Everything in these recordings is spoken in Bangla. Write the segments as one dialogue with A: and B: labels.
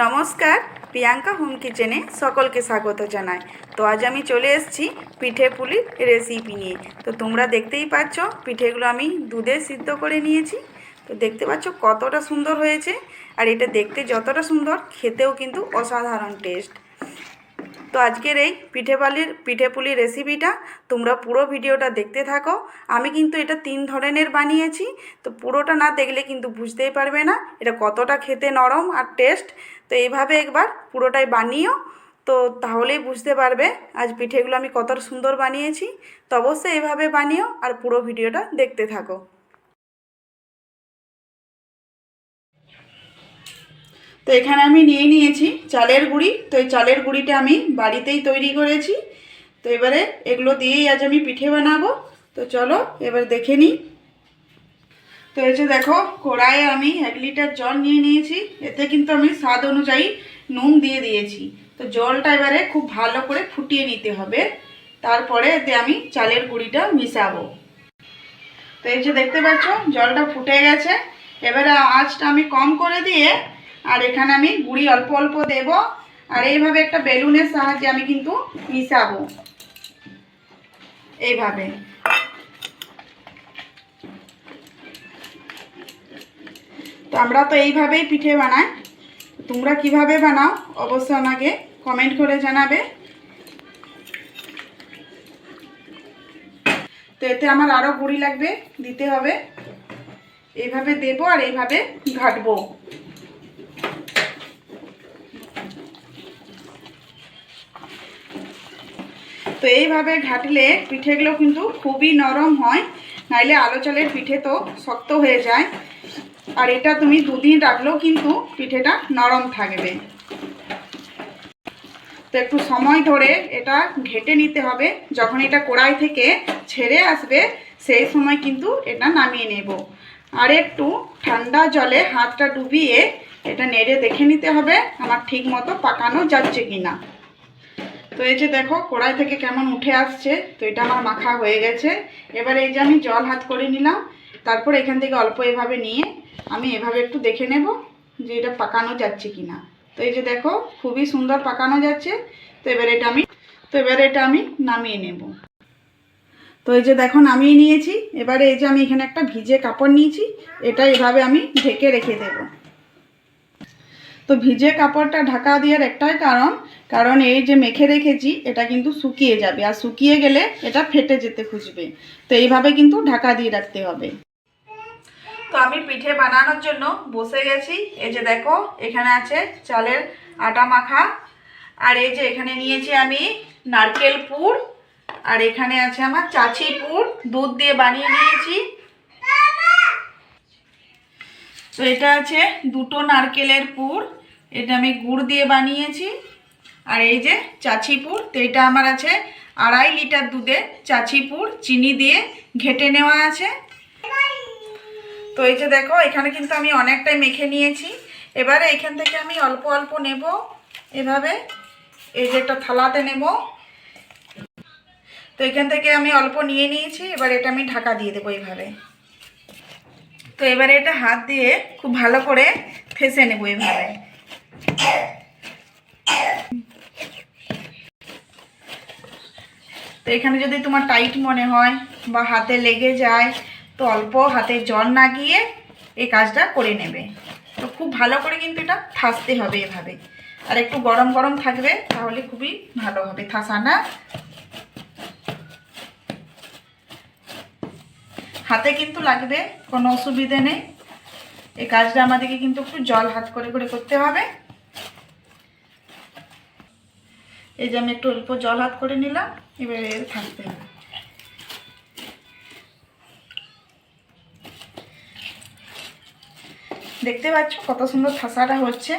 A: নমস্কার, প্রিয়াঙ্কা হোম কিচেনে সকলকে স্বাগত জানাই। তো আজ আমি চলে এসেছি পিঠে পুলির রেসিপি নিয়ে। তো তোমরা দেখতেই পাচ্ছ, পিঠেগুলো আমি দুধে সিদ্ধ করে নিয়েছি। তো দেখতে পাচ্ছ কতটা সুন্দর হয়েছে। আর এটা দেখতে যতটা সুন্দর, খেতেও কিন্তু অসাধারণ টেস্ট তো আজকের এই পিঠে পালির পিঠে পুলির রেসিপিটা তোমরা পুরো ভিডিওটা দেখতে থাকো। আমি কিন্তু এটা তিন ধরনের বানিয়েছি, তো পুরোটা না দেখলে কিন্তু বুঝতেই পারবে না এটা কতটা খেতে নরম আর টেস্ট তো এইভাবে একবার পুরোটাই বানিও, তো তাহলেই বুঝতে পারবে আজ পিঠেগুলো আমি কতটা সুন্দর বানিয়েছি। তো অবশ্যই এভাবে বানিও আর পুরো ভিডিওটা দেখতে থাকো। তো এখানে আমি নিয়ে নিয়েছি চালের গুঁড়ি। তো এই চালের গুঁড়িটা আমি বাড়িতেই তৈরি করেছি। তো এবারে এগুলো দিয়েই আজ আমি পিঠে বানাবো। তো চলো এবার দেখে নিই। তো এই যে দেখো, কড়াইয়ে আমি এক লিটার জল নিয়ে নিয়েছি। এতে কিন্তু আমি স্বাদ অনুযায়ী নুন দিয়ে দিয়েছি। তো জলটা এবারে খুব ভালো করে ফুটিয়ে নিতে হবে। তারপরে এতে আমি চালের গুঁড়িটা মিশাবো। তো এই যে দেখতে পাচ্ছ, জলটা ফুটে গেছে। এবারে আঁচটা আমি কম করে দিয়ে আর এখানে আমি গুঁড়ি অল্প অল্প দেব। আর এইভাবে একটা বেলুনের সাহায্যে আমি কিন্তু মিশাবো। এইভাবে। তো আমরা তো এইভাবেই পিঠে বানাই। তোমরা কীভাবে বানাও অবশ্যই আমাকে কমেন্ট করে জানাবে। তো এতে আমার আরও গুঁড়ি লাগবে, দিতে হবে। এইভাবে দেবো আর এইভাবে ঘাটবো। তো এইভাবে ঘাটলে পিঠেগুলো কিন্তু খুবই নরম হয়, নাইলে আলো চালের পিঠে তো শক্ত হয়ে যায়। আর এটা তুমি দুদিন রাখলেও কিন্তু পিঠেটা নরম থাকবে। তো একটু সময় ধরে এটা ঘেটে নিতে হবে, যখন এটা কড়াই থেকে ছেড়ে আসবে, সেই সময় কিন্তু এটা নামিয়ে নেব। আর একটু ঠান্ডা জলে হাতটা ডুবিয়ে এটা নেড়ে দেখে নিতে হবে, আমার ঠিক মতো পাকানো যাচ্ছে কি না তো এই যে দেখো, কড়াই থেকে কেমন উঠে আসছে, তো এটা আমার মাখা হয়ে গেছে। এবার এই যে আমি জল হাত করে নিলাম, তারপর এখান থেকে অল্প এভাবে নিয়ে আমি এভাবে একটু দেখে নেব যে এটা পাকানো যাচ্ছে কি না তো এই যে দেখো, খুবই সুন্দর পাকানো যাচ্ছে, তো এবার এটা আমি, তো এবার এটা আমি নামিয়ে নেব। তো এই যে দেখো, নামিয়ে নিয়েছি। এবারে এই যে আমি এখানে একটা ভিজে কাপড় নিয়েছি, এটা এভাবে আমি ঢেকে রেখে দেব। তো ভিজে কাপড়টা ঢাকা দেওয়ার একটাই কারণ কারণ এই যে মেখে রেখেছি, এটা কিন্তু শুকিয়ে যাবে। আর শুকিয়ে গেলে এটা ফেটে যেতে খুঁজবে। তো এইভাবে কিন্তু ঢাকা দিয়ে রাখতে হবে। তো আমি পিঠে বানানোর জন্য বসে গেছি। এই যে দেখো, এখানে আছে চালের আটা মাখা। আর এই যে এখানে নিয়েছি আমি নারকেল পুর। আর এখানে আছে আমার চাচি পুর। দুধ দিয়ে বানিয়ে নিয়েছি। তো এটা আছে দুটো নারকেলের পুর। এটা আমি গুড় দিয়ে বানিয়েছি। আর এই যে চাচিপুর তো এটা আমার আছে আড়াই লিটার দুধে চাচিপুর চিনি দিয়ে ঘেটে নেওয়া আছে। তো এই যে দেখো, এখানে কিন্তু আমি অনেকটাই মেখে নিয়েছি। এবারে এখান থেকে আমি অল্প অল্প নেব। এভাবে এই যে একটা থালাতে নেব। তো এখান থেকে আমি অল্প নিয়ে নিয়েছি। এবার এটা আমি ঢাকা দিয়ে দেবো এইভাবে। তো এবারে এটা হাত দিয়ে খুব ভালো করে ফেসে নেব এভাবে। তো এখানে যদি তোমার টাইট মনে হয় বা হাতে লেগে যায়, তো অল্প হাতে জল না গিয়ে এই কাজটা করে নেবে। তো খুব ভালো করে কিন্তু এটা থাসতে হবে এভাবে। আর একটু গরম গরম থাকবে তাহলে খুবই ভালো হবে থাসানা হাতে কিন্তু লাগবে, কোনো অসুবিধে নেই। এই কাজটা আমাদেরকে কিন্তু একটু জল হাত করে করে করতে হবে। এই যে আমি একটু অল্প জল হাত করে নিলাম, এবারে থাকতে হবে দেখতে পাচ্ছ কত সুন্দর থাসাটা হচ্ছে।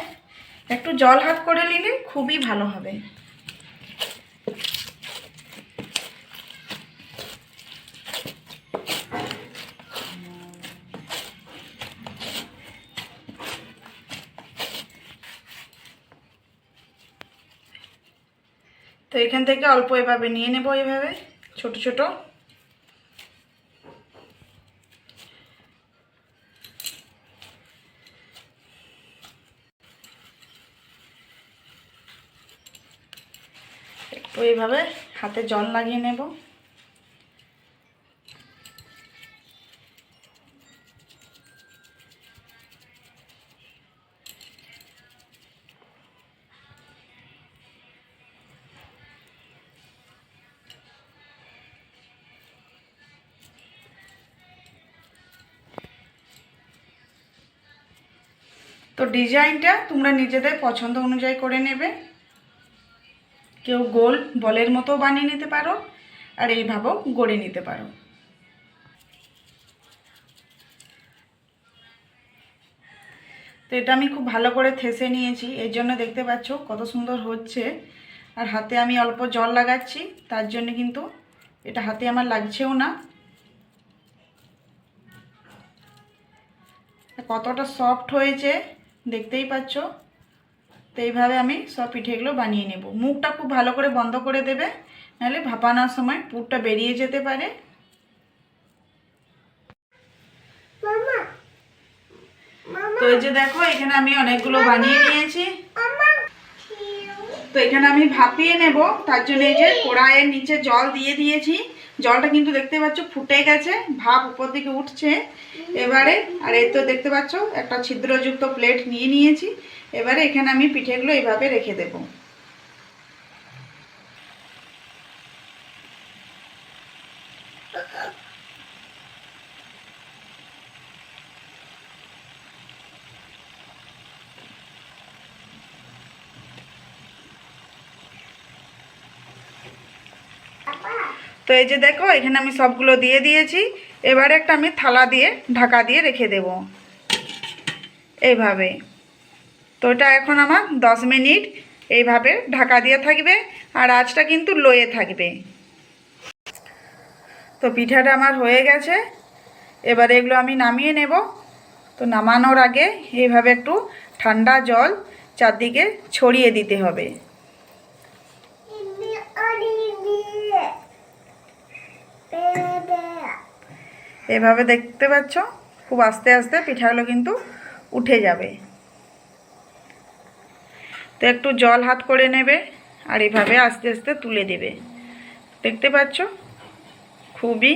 A: একটু জল হাত করে নিলে খুবই ভালো হবে। তো এখান থেকে অল্প এভাবে নিয়ে নেব এভাবে, ছোট ছোট। একটু হাতে জল লাগিয়ে নেব। তো ডিজাইনটা তোমরা নিজেদের পছন্দ অনুযায়ী করে নেবে। কেউ গোল বলের মতো বানিয়ে নিতে পারো, আর এইভাবেও গড়ে নিতে পারো। তো এটা আমি খুব ভালো করে থেসে নিয়েছি, এর জন্য দেখতে পাচ্ছ কত সুন্দর হচ্ছে। আর হাতে আমি অল্প জল লাগাচ্ছি, তার জন্য কিন্তু এটা হাতে আমার লাগছেও না। কতটা সফট হয়েছে দেখতেই পাচ্ছ? তো এইভাবে আমি সব পিঠেগুলো বানিয়ে নেব। মুখটা খুব ভালো করে বন্ধ করে দেবে নাহলে ভাপানোর সময় পুরটা বেরিয়ে যেতে পারে। তো এই যে দেখো এখানে আমি অনেকগুলো বানিয়ে নিয়েছি। তো এখানে আমি ভাপিয়ে নেব তার জন্য এই যে কড়াইয়ের নিচে জল দিয়ে দিয়েছি। জলটা কিন্তু দেখতে পাচ্ছ ফুটে গেছে ভাপ উপর দিকে উঠছে। এবারে, আর এই তো দেখতে পাচ্ছ, একটা ছিদ্রযুক্ত প্লেট নিয়ে নিয়েছি। এবারে এখানে আমি পিঠেগুলো এইভাবে রেখে দেব তো এই যে দেখো, এখানে আমি সবগুলো দিয়ে দিয়েছি। এবারে একটা আমি থালা দিয়ে, ঢাকা দিয়ে রেখে দেব। এইভাবে। তো এটা এখন আমার দশ মিনিট এইভাবে ঢাকা দিয়ে থাকবে, আর আঁচটা কিন্তু লোয়ে থাকবে। তো পিঠাটা আমার হয়ে গেছে। এবারে এগুলো আমি নামিয়ে নেব। তো নামানোর আগে এইভাবে একটু ঠান্ডা জল চারদিকে ছড়িয়ে দিতে হবে। এভাবে দেখতে পাচ্ছ? খুব আস্তে আস্তে পিঠাগুলো কিন্তু উঠে যাবে। তো একটু জল হাত করে নেবে আর এভাবে আস্তে আস্তে তুলে দেবে। দেখতে পাচ্ছ? খুবই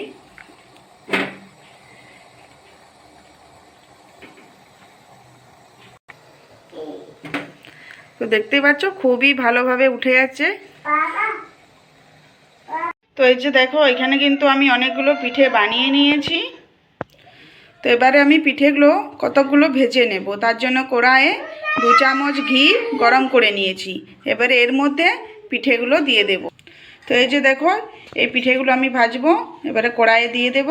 A: তো দেখতেই পাচ্ছ? খুবই ভালোভাবে উঠে যাচ্ছে। তো এই যে দেখো, এখানে কিন্তু আমি অনেকগুলো পিঠে বানিয়ে নিয়েছি। তো এবারে আমি পিঠেগুলো কতকগুলো ভেজে নেব? তার জন্য কড়ায়ে দু চামচ ঘি গরম করে নিয়েছি। এবারে এর মধ্যে পিঠেগুলো দিয়ে দেব। তো এই যে দেখো, এই পিঠেগুলো আমি ভাজবো। এবারে কড়াইয়ে দিয়ে দেব।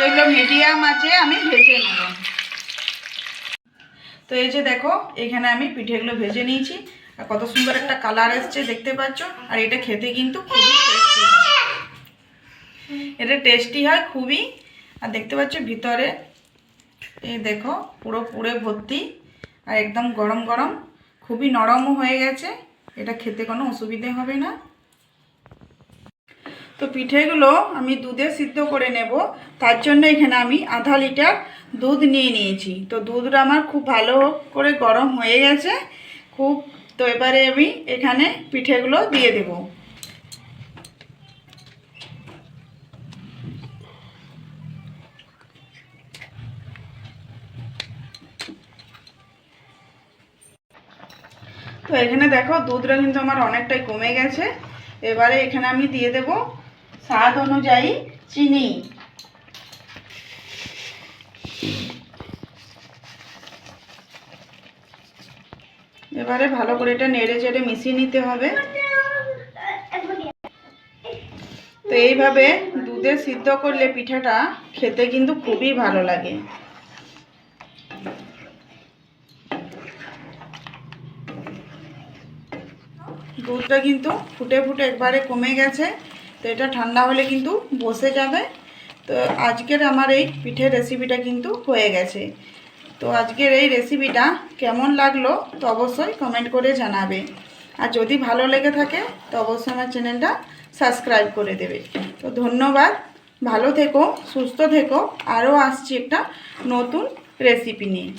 A: তো এগুলো মিডিয়াম আছে, আমি ভেজে নেব। তো এই যে দেখো, এখানে আমি পিঠেগুলো ভেজে নিয়েছি। আর কত সুন্দর একটা কালার এসছে, দেখতে পাচ্ছ? আর এটা খেতে কিন্তু খুবই টেস্টি এটা টেস্টি হয় খুবই। আর দেখতে পাচ্ছ ভিতরে? এই দেখো, পুরো পুরে ভর্তি আর একদম গরম গরম। খুবই নরমও হয়ে গেছে। এটা খেতে কোনো অসুবিধে হবে না। তো পিঠেগুলো আমি দুধে সিদ্ধ করে নেব। তার জন্য এখানে আমি আধা লিটার দুধ নিয়ে নিয়েছি। তো দুধটা আমার খুব ভালো করে গরম হয়ে গেছে। খুব, তো এবারে আমি এখানে পিঠেগুলো দিয়ে দেব। তো এখানে দেখো দুধটা কিন্তু আমার অনেকটাই কমে গেছে। এবারে এখানে আমি দিয়ে দেব স্বাদ অনুযায়ী চিনি। এবারে ভালো করে এটা নেড়ে চেড়ে মিশিয়ে নিতে হবে। তো এইভাবে দুধে সিদ্ধ করলে পিঠাটা খেতে কিন্তু খুবই ভালো লাগে। দুধটা কিন্তু ফুটে ফুটে একবারে কমে গেছে। তো এটা ঠান্ডা হলে কিন্তু বসে যাবে। তো আজকের আমার এই পিঠের রেসিপিটা কিন্তু হয়ে গেছে। তো আজকের এই রেসিপিটা কেমন লাগল তো অবশ্যই কমেন্ট করে জানাবে। আর যদি ভালো লেগে থাকে তো অবশ্যই আমার চ্যানেলটা সাবস্ক্রাইব করে দেবে। তো ধন্যবাদ, ভালো থেকো, সুস্থ থেকো। আরও আসছি একটা নতুন রেসিপি নিয়ে।